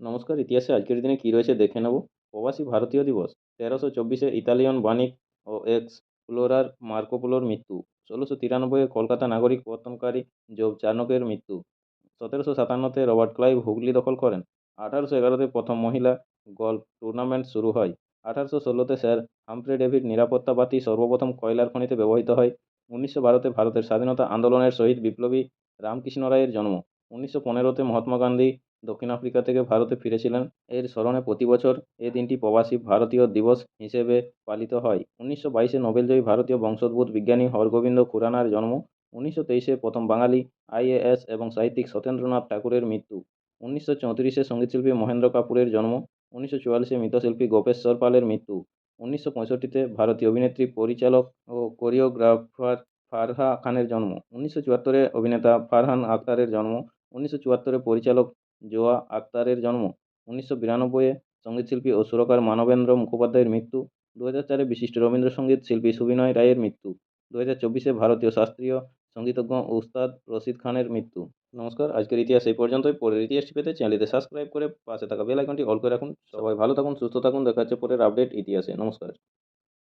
নমস্কার, ইতিহাসে আজকের দিনে কী রয়েছে দেখে নেব। প্রবাসী ভারতীয় দিবস, তেরোশো চব্বিশে ইতালিয়ান বাণিক ও এক্সপ্লোরার মার্কোপোলোর মৃত্যু, ষোলোশো তিরানব্বইয়ে কলকাতা নাগরিক প্রবর্তনকারী জোব চার্নকের মৃত্যু, সতেরোশো সাতান্নতে রবার্ট ক্লাইভ হুগলি দখল করেন, আঠারোশো এগারোতে প্রথম মহিলা গল্ফ টুর্নামেন্ট শুরু হয়, আঠারোশো ষোলোতে স্যার হামফ্রে ডেভিড নিরাপত্তা বাতি সর্বপ্রথম কয়লার খনিতে ব্যবহৃত হয়, উনিশশো বারোতে ভারতের স্বাধীনতা আন্দোলনের শহীদ বিপ্লবী রামকৃষ্ণ রায়ের জন্ম, উনিশশো পনেরোতে মহাত্মা গান্ধী দক্ষিণ আফ্রিকা থেকে ভারতে ফিরেছিলেন। এর স্মরণে প্রতি বছর এ দিনটি প্রবাসী ভারতীয় দিবস হিসেবে পালিত হয়। উনিশশো বাইশে নোবেলজয়ী ভারতীয় বংশোদ্ভূত বিজ্ঞানী হরগোবিন্দ খুরানার জন্ম, উনিশশো তেইশে প্রথম বাঙালি আইএএস এবং সাহিত্যিক সত্যেন্দ্রনাথ ঠাকুরের মৃত্যু, উনিশশো চৌত্রিশে সঙ্গীতশিল্পী মহেন্দ্র কাপুরের জন্ম, উনিশশো চুয়াল্লিশে মৃতশিল্পী গোপেশ্বর পালের মৃত্যু, উনিশশো পঁয়ষট্টিতে ভারতীয় অভিনেত্রী, পরিচালক ও কোরিওগ্রাফার ফারহা খানের জন্ম, উনিশশো চুয়াত্তরে অভিনেতা ফারহান আখতারের জন্ম, উনিশশো চুয়াত্তরে পরিচালক জোয়া আখতারের জন্ম। উনিশশো বিরানব্বইয়ে সঙ্গীতশিল্পী ও সুরকার মানবেন্দ্র মুখোপাধ্যায়ের মৃত্যু। দু হাজার চারে বিশিষ্ট রবীন্দ্রসঙ্গীত শিল্পী সুবিনয় রায়ের মৃত্যু। দু হাজার চব্বিশে ভারতীয় শাস্ত্রীয় সঙ্গীতজ্ঞ উস্তাদ রশিদ খানের মৃত্যু। নমস্কার, আজকের ইতিহাস এই পর্যন্তই। পরের ইতিহাসটি পেতে চ্যানেলটিতে সাবস্ক্রাইব করে পাশে থাকা বেল আইকনটি অল করে রাখুন। সবাই ভালো থাকুন, সুস্থ থাকুন। দেখা হচ্ছে পরের আপডেট ইতিহাসে। নমস্কার।